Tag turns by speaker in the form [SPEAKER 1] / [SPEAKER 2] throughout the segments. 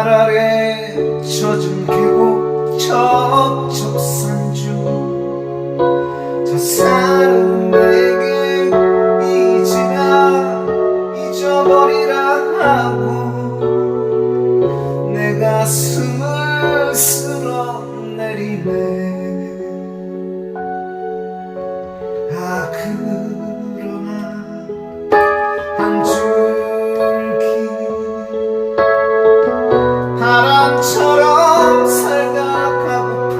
[SPEAKER 1] 발 아래 젖은 계곡 첩첩산 중저 사람 내게 잊으라 잊어버리라 하고 내 가슴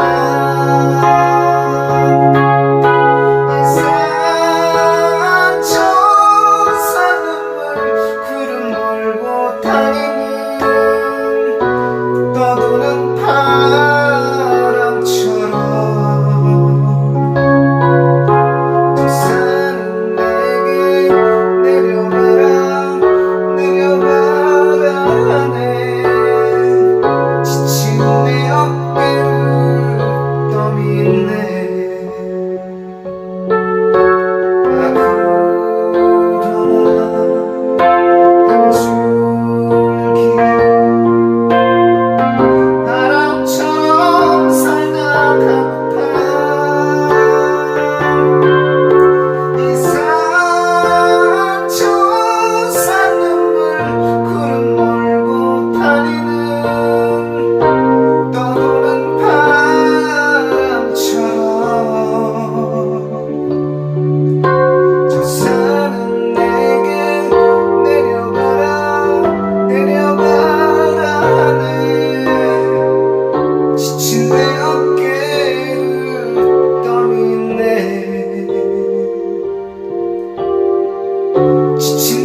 [SPEAKER 1] my te